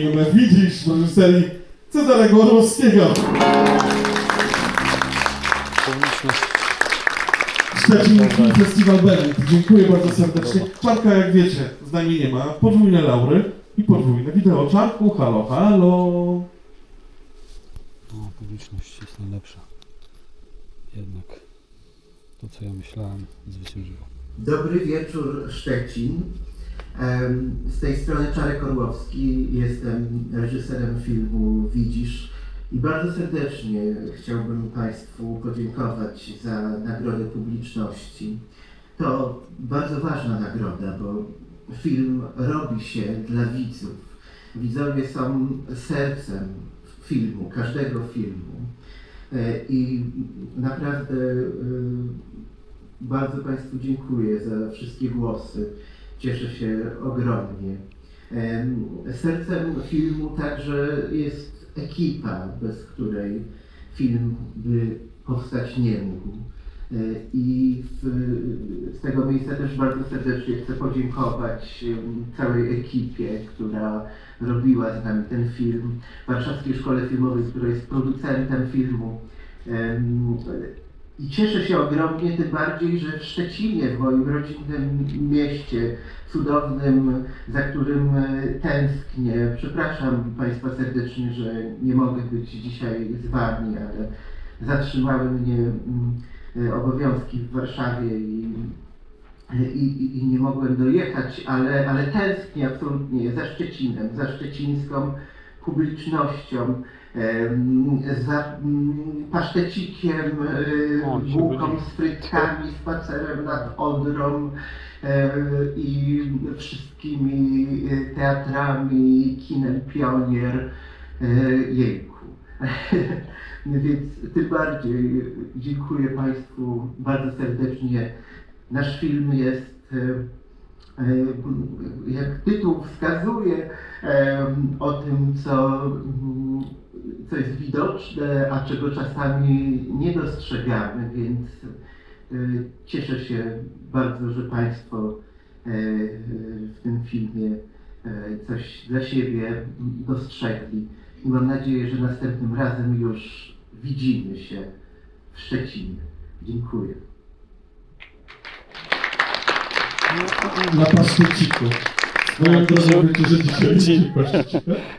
reżyserii Cezarego Orłowskiego. Publiczność. Szczecin Film Festival Berlin. Dziękuję bardzo serdecznie. Czarka, jak wiecie, z nami nie ma. Podwójne laury i podwójne wideo. Czarku, halo, halo. No, publiczność jest najlepsza. Jednak to, co ja myślałem, zwyciężyło. Dobry wieczór Szczecin. Z tej strony Czarek Orłowski, jestem reżyserem filmu Widzisz i bardzo serdecznie chciałbym Państwu podziękować za nagrodę publiczności. To bardzo ważna nagroda, bo film robi się dla widzów. Widzowie są sercem filmu, każdego filmu. E, I naprawdę e, bardzo Państwu dziękuję za wszystkie głosy. Cieszę się ogromnie. Em, Sercem filmu także jest ekipa, bez której film by powstać nie mógł. E, I z tego miejsca też bardzo serdecznie chcę podziękować całej ekipie, która robiła z nami ten film, Warszawskiej Szkole Filmowej, która jest producentem filmu. I cieszę się ogromnie, tym bardziej, że w Szczecinie, w moim rodzinnym mieście, cudownym, za którym e, tęsknię. Przepraszam Państwa serdecznie, że nie mogę być dzisiaj z Wami, ale zatrzymały mnie mm, e, obowiązki w Warszawie i, i, i- nie mogłem dojechać, ale, ale tęsknię absolutnie za Szczecinem, za szczecińską publicznością, za mm, pasztecikiem, e, bułką z frytkami, spacerem nad Odrą e, i wszystkimi e, teatrami, kinem Pionier, jejku. Więc tym bardziej dziękuję Państwu bardzo serdecznie. Nasz film jest, jak tytuł wskazuje, o tym, co, mm, co jest widoczne, a czego czasami nie dostrzegamy, więc e, cieszę się bardzo, że Państwo e, w tym filmie e, coś dla siebie dostrzegli. I mam nadzieję, że następnym razem już widzimy się w Szczecinie. Dziękuję. Na paszteciku. Moją drogą wiecie, że dzisiaj.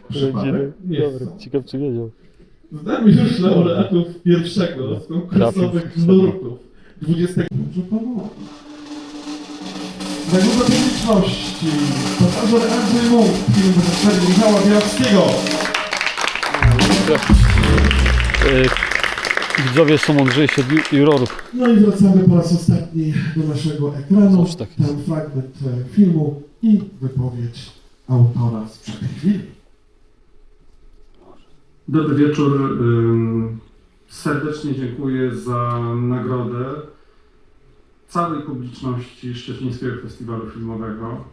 Przypadek? Nie Dobry, ciekaw czy wiedział. Znamy już laureatów pierwszego z konkursowych nurtów. 20. Dobrze panu. Nagroda publiczności. Pasażer Andrzej Munk, film Michała Białowskiego. Widzowie są mądrzejsi od ju- jurorów. No i wracamy po raz ostatni do naszego ekranu. Zawsze tak. Ten fragment e, filmu i wypowiedź autora sprzed chwili. Dobry wieczór. Ym, Serdecznie dziękuję za nagrodę całej publiczności Szczecińskiego Festiwalu Filmowego.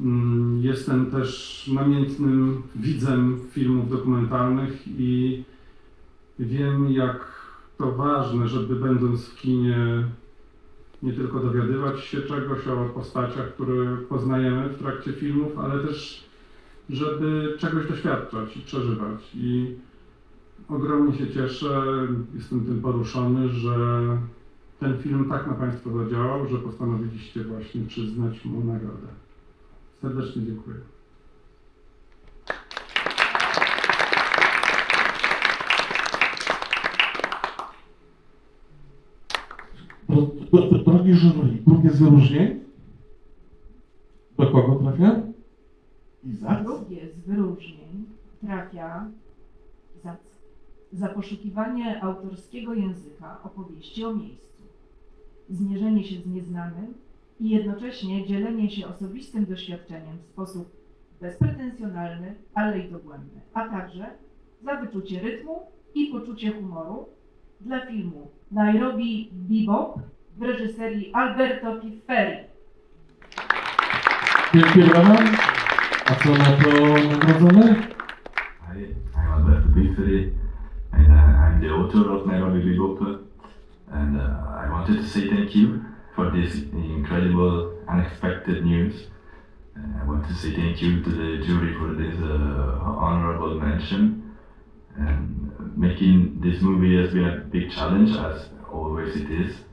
Ym, Jestem też namiętnym widzem filmów dokumentalnych i wiem, jak to ważne, żeby będąc w kinie nie tylko dowiadywać się czegoś o postaciach, które poznajemy w trakcie filmów, ale też żeby czegoś doświadczać i przeżywać. I ogromnie się cieszę, jestem tym poruszony, że ten film tak na Państwa zadziałał, że postanowiliście właśnie przyznać mu nagrodę. Serdecznie dziękuję. Drogi jury, drugie z wyróżnień. Do kogo trafia? Izak? Drugie z wyróżnień trafia za, za poszukiwanie autorskiego języka opowieści o miejscu, zmierzenie się z nieznanym i jednocześnie dzielenie się osobistym doświadczeniem w sposób bezpretensjonalny, ale i dogłębny, a także za wyczucie rytmu i poczucie humoru dla filmu Nairobi Bebop w reżyserii Alberto Pifferi. Wielkie brawa. A co na to nagrodzone? Hi, I'm Alberto Bifferi, and uh, I'm the author of Nairobi Bebop. And uh, I wanted to say thank you for this incredible, unexpected news. Uh, I want to say thank you to the jury for this uh, honorable mention. And making this movie has been a big challenge, as always it is, and it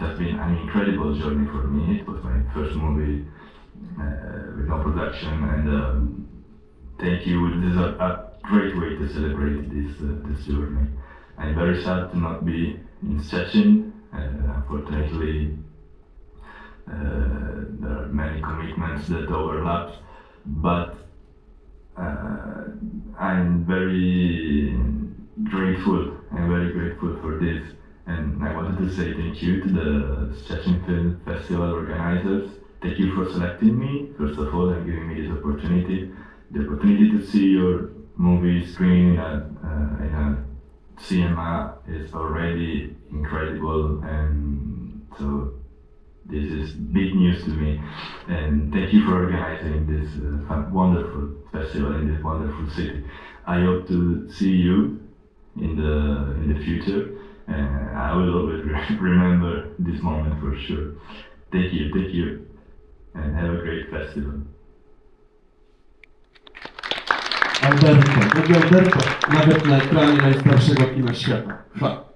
has been an incredible journey for me. It was my first movie uh, with no production, and um, thank you. This is a, a great way to celebrate this uh, this journey. I'm very sad to not be in Szczecin. Uh, unfortunately, uh, there are many commitments that overlap, but uh, I'm very grateful. I'm very grateful for this, and I wanted to say thank you to the Szczecin Film Festival organizers. Thank you for selecting me, first of all, and giving me this opportunity. The opportunity to see your movie screen in a, uh, in a cinema is already incredible, and so this is big news to me. And thank you for organizing this uh, wonderful festival in this wonderful city. I hope to see you in the in the future, and I will always re- remember this moment for sure. Thank you, thank you, and have a great festival. Alberto, drogi Alberto, nawet na ekranie najstarszego kina świata. Ha.